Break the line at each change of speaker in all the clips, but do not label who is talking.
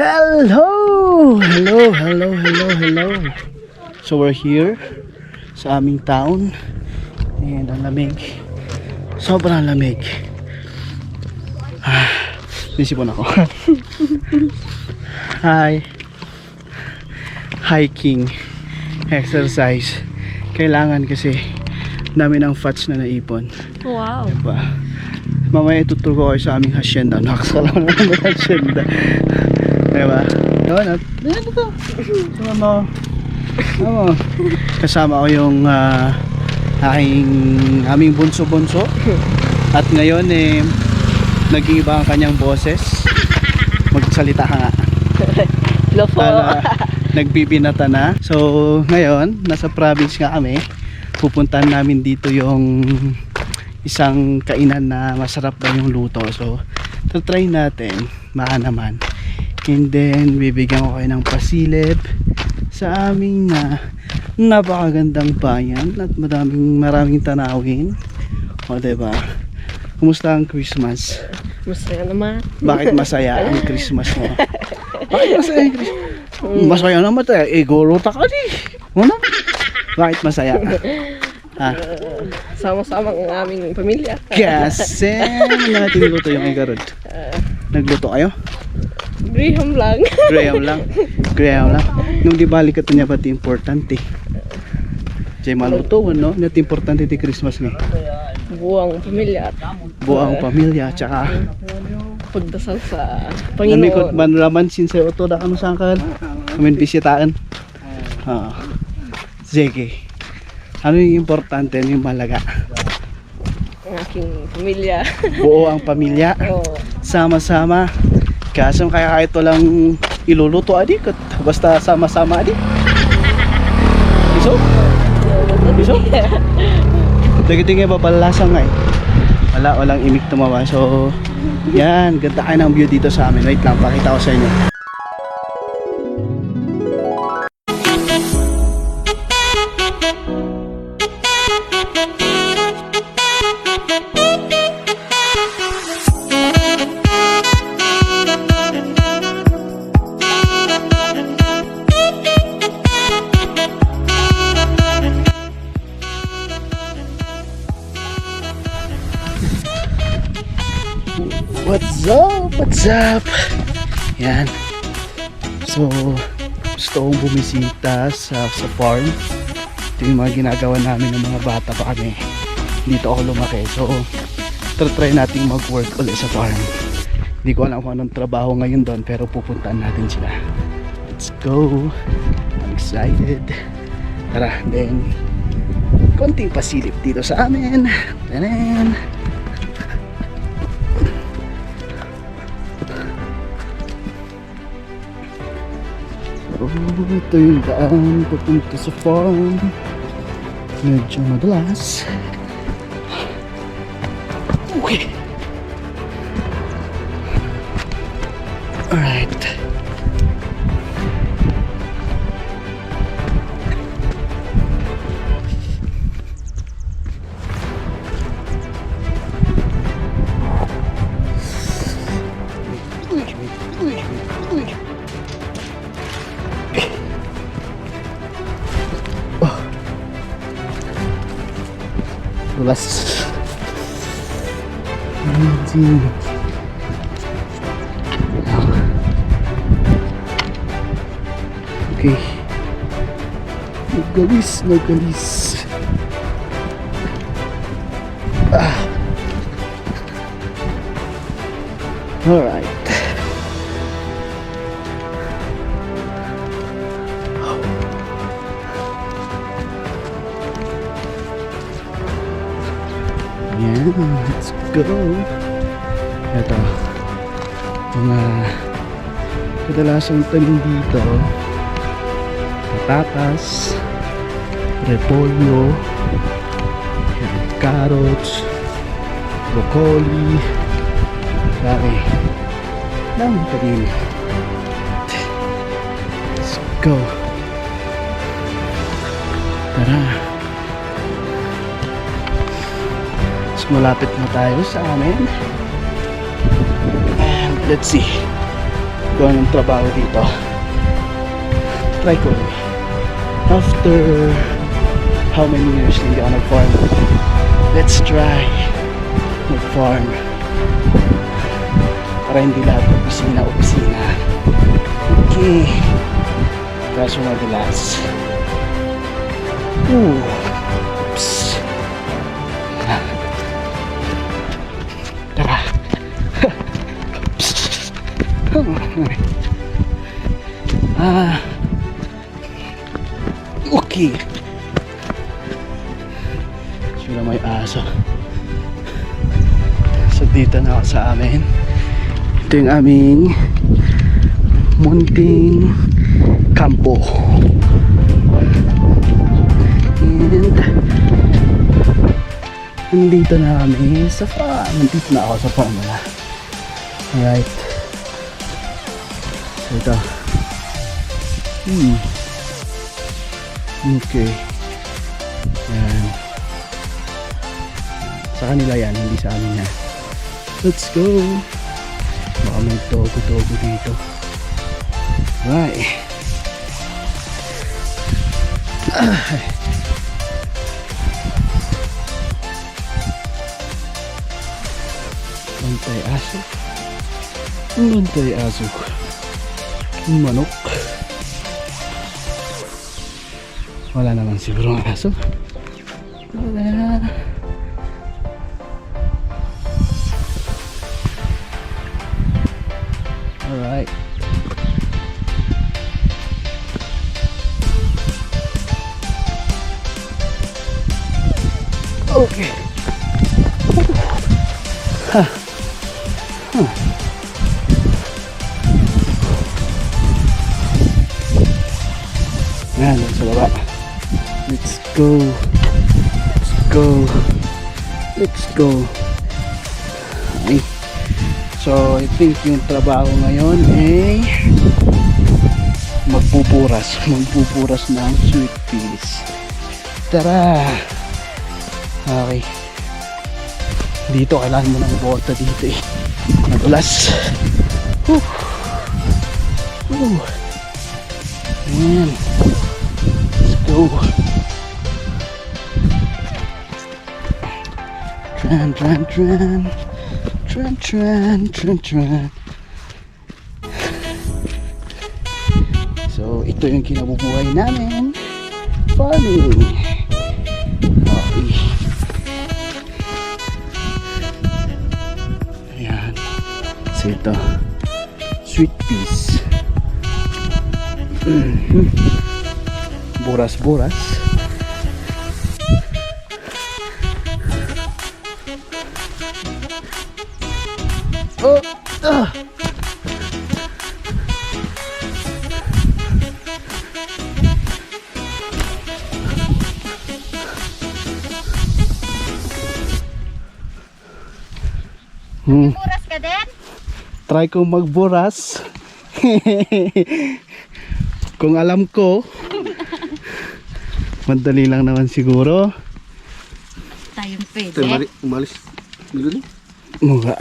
Hello! Hello, hello, hello, hello. So we're here sa aming town. And ang lamig. Sobrang lamig. Ah, nisipon ako. Hi. Hiking. Exercise. Kailangan kasi dami ng fats na naipon.
Wow.
Diba? Mamaya ituturo ko kayo sa aming hacienda. Nakasala naman ng hacienda. Diba? Diba? Nat? Diyan ito. Sama mo. Ano? Kasama ko yung ah, aking aming bunso-bunso. At ngayon eh naging iba ang kanyang boses. Magsalita ka nga.
Hello po.
Para nagbibinata na. So, ngayon, nasa province nga kami. Pupuntahan namin dito yung isang kainan na masarap daw yung luto. So, try natin. Maan naman. And then, bibigyan ko kayo ng pasilip sa aming na napakagandang bayan at madaming maraming tanawin. O, diba? Kumusta ang Christmas?
Masaya naman.
Bakit masaya ang Christmas mo? Bakit masaya ang Christmas? Masaya naman tayo. Eh, goro ta ka di. Ano? Bakit masaya ka? Ha?
Sama-sama ang aming pamilya.
Kasi, natin niluto yung igarod? Nagluto kayo?
Graham lang.
Graham lang. Graham lang. Nung di balik ka niya pati importante. Jay maluto, ano? Net importante di Christmas nga.
Buwang pamilya
Buang pamilya, tsaka
pagdasal sa
Kami ko
Panginoon.
man raman sin sa oto da kanu sangkan. Kami bisitaan. Ah. Sige. Ano yung importante, ano yung malaga?
Ang aking pamilya.
Buo ang pamilya, sama-sama. Kaso kaya kahit walang iluluto adi, kat basta sama-sama adi. Iso? Iso? Dagitingin ba palasa nga eh. Wala, walang imik tumawa. So, yan, ganda kayo ng view dito sa amin. Wait lang, pakita ko sa inyo. What's up? What's up? Yan. So, gusto kong bumisita sa, sa farm. Ito yung mga ginagawa namin ng mga bata pa kami. Dito ako lumaki. So, try nating mag-work ulit sa farm. Hindi ko alam kung anong trabaho ngayon doon pero pupuntaan natin sila. Let's go. I'm excited. Tara, then konting pasilip dito sa amin. Tanan. Ito yung daan papunta sa farm. Medyo madalas. Okay. Anjing. Okay. Nagalis, nagalis. Ah. Alright. Yan, let's go. Ito. Mga kadalasang tanim dito. Patatas, repolyo, carrots, broccoli, dami. Dami tanim. Let's go. Tara. Mas malapit na tayo sa amin. Let's see. kung anong trabaho dito. Try ko rin. After how many years hindi ako nag-farm. Let's try mag-farm. Para hindi lahat opisina-opisina. Okay. Kaso madalas. Ooh. Ah. Okay. Sila may aso. So dito na ako sa amin. Ito yung aming munting kampo. And nandito na kami sa farm. Nandito na ako sa farm na. Alright. Ito. Hmm. Okay. Yan. Sa kanila yan, hindi sa amin yan. Let's go! Baka may togo-togo dito. Right. Ay. Bantay aso. Bantay aso. Manok. Wala naman siguro ang aso. Wala. Alright. Okay. Ha. Huh. Yan, doon sa baba. Let's go. Let's go. Let's go. Ay. So, I think yung trabaho ngayon ay magpupuras. Magpupuras ng sweet peas. Tara! Okay. Dito, kailangan mo ng bota dito eh. Nadulas. Whew. Whew. Ayan. Go. Tran, tran, tran. Tran, tran, tran, tran. So, ito yung kinabubuhay namin. Farming. Okay. Ayan. So, ito. Sweet peas. Mhm. Buras-buras. Oh! Ah! Hmm.
Buras ka din?
Try kong magburas. Kung alam ko, madali lang naman siguro.
Tayong pwede.
Ito, mali, umalis. Dito ni.
Mga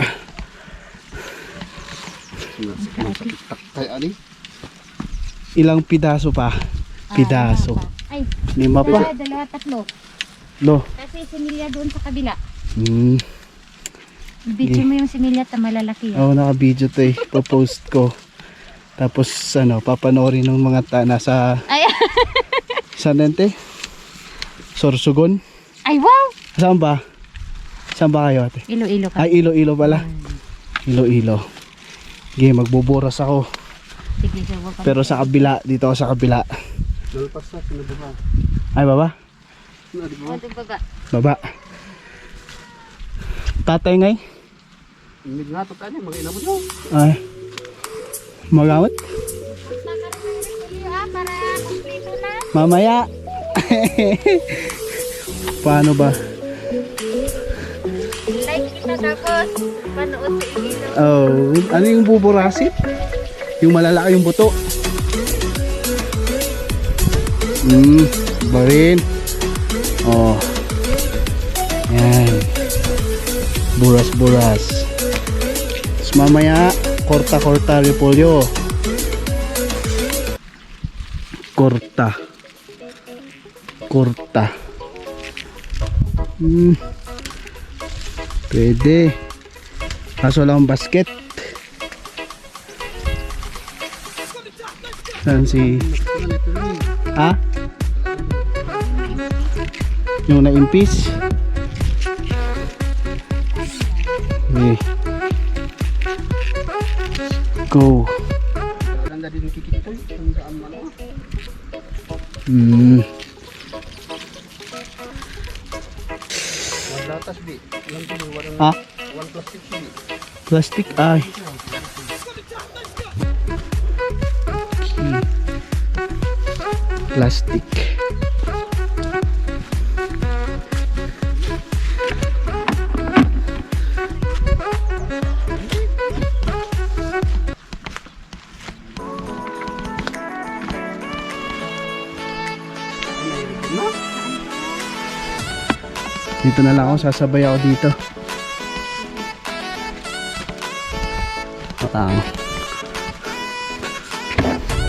kay ani.
ilang pidaso pa. Pidaso.
Ay,
Lima pa.
dalawa, tatlo.
Lo.
Kasi similya doon sa kabila.
Hmm.
Video mo yung similya at malalaki yan.
Oo, naka-video to eh. Popost ko. Tapos ano, papanoorin ng mga ta nasa
Ay,
saan nante? Sorsogon.
ay wow!
Saan ba? Saan ba kayo ate?
Ilo-ilo ka.
Ay, Ilo-Ilo pala. Ilo-Ilo. Okay, magbuburas ako.
Sige, ka
Pero sa kabila, dito ako sa kabila.
Nalpas na sino ba?
Ay, baba?
Baba.
Baba. Tatay ngay?
Imig nga to kanya mga ina mo yo.
Ay.
Repolyo ah, na.
Mamaya. Paano ba?
Like kita tapos panood sa.
Oh, ano yung buburasit? Yung malalaki yung buto. Hmm, ba rin? Oh. Yan. Buras-buras. Tapos mamaya, korta-korta repolyo. Korta. Korta. Hmm. Pwede. Kaso lang basket. Saan si... Ha? Yung naimpis? Okay. Go.
Man. oh.
Hmm. Ha?
Plastic
ay. Hmm. Plastic. Dito na lang ako, sasabay ako dito. Patang.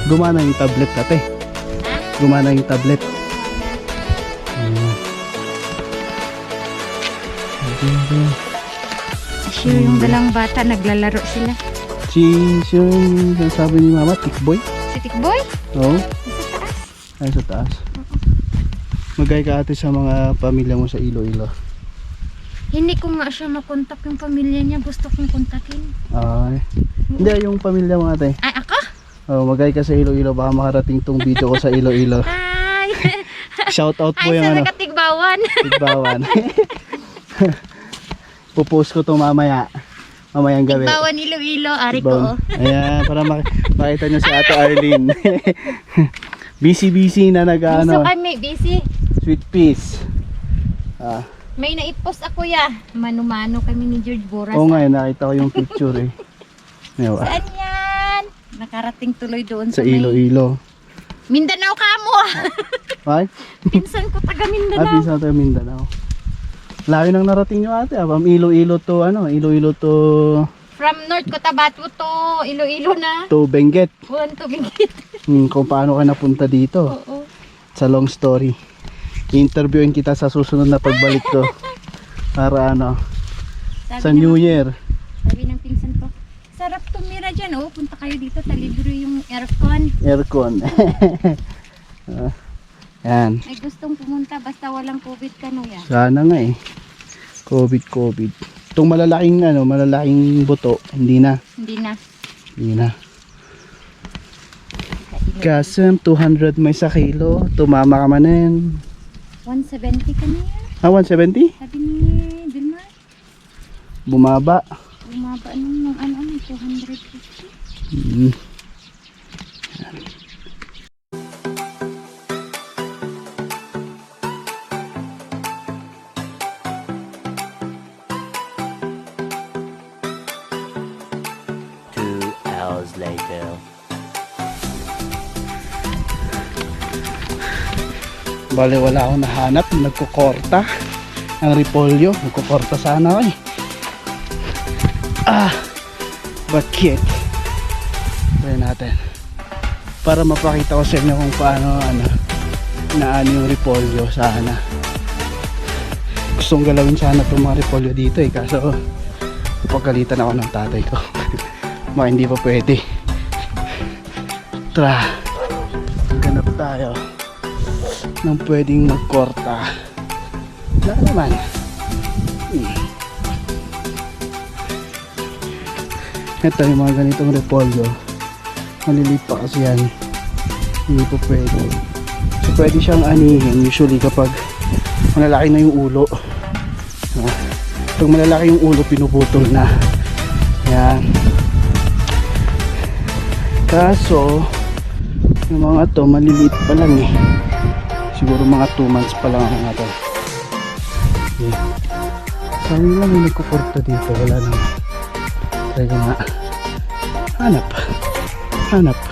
Gumana yung tablet ate. Gumana yung tablet. Hmm.
Sure, yung dalang bata, naglalaro sila.
Si, si yung sabi ni mama, tikboy.
Si Tikboy?
Oo.
Sa taas.
Ay, sa taas. Magay ka ate sa mga pamilya mo sa Iloilo.
Hindi ko nga siya makontak yung pamilya niya. Gusto kong kontakin.
Ay. Hindi, yung pamilya mo ate.
Ay, ako?
Oh, magay ka sa Iloilo. Baka makarating tong video ko sa Iloilo.
Ay!
Shout out po
Ay,
yung
sa
ano,
nakatigbawan.
Tigbawan. Pupost ko to mamaya. Mamayang gabi.
Tigbawan Iloilo, ari ko.
Tigbawan. Ayan, para mak- makita nyo si Ate Arlene. Busy-busy na nag
Gusto kami, busy.
Sweet peas. Ah,
May naipos ako ya. Mano-mano kami ni George Boras.
oo nga, eh, nakita ko yung picture eh. Diba?
Saan yan? Nakarating tuloy doon
Sa
sa, may-
Iloilo.
Mindanao ka mo ah.
Ay,
Pinsan ko taga
at
Mindanao.
sa tayo Mindanao. Layo nang narating nyo ate. Ah. From Iloilo to ano, Iloilo to
From North Cotabato to Iloilo na.
to Benguet.
Buwan to bigit.
Hmm, kung paano ka napunta dito.
Oo.
Sa long story. Interviewin kita sa susunod na pagbalik ko. Para ano,
Sabi
sa
ng-
New Year.
Sabi ng pinsan ko, sarap tumira dyan. Oh, punta kayo dito, talibre yung aircon.
Aircon. Ah, yan.
Ay gustong pumunta basta walang COVID ka no ya.
Sana nga eh. COVID, COVID. Itong malalaking ano, malalaking buto, hindi na.
Hindi na.
Hindi na. Kasi 200 may sa kilo, tumama ka man na yan.
170 ka na yan.
Ah, 170?
Sabi ni Vilmar,
Bumaba.
bumaba nung, ano, ano, 250.
Mm. Bale, wala akong nahanap. Nagkukorta. Ang repolyo. Nagkukorta sana ako eh. Ah! Bakit? Try natin. Para mapakita ko sa inyo kung paano ano, naano yung repolyo sana. Gustong galawin sana itong mga repolyo dito eh. Kaso, pagkalitan ako ng tatay ko. Mga hindi pa pwede. Tara. Ganap tayo nang pwedeng magkorta. Wala naman. Hmm. Ito yung mga ganitong repolyo. Maliliit pa kasi yan. Hindi po pwede. So pwede siyang anihin usually kapag malalaki na yung ulo. Ah, Pag malalaki yung ulo, pinuputol na. Yan. Kaso, yung mga to, maliliit pa lang eh. Siguro mga 2 months pa lang ang mga to. Okay. Sabi nila may dito. Wala naman. Ko nga. Hanap. Hanap.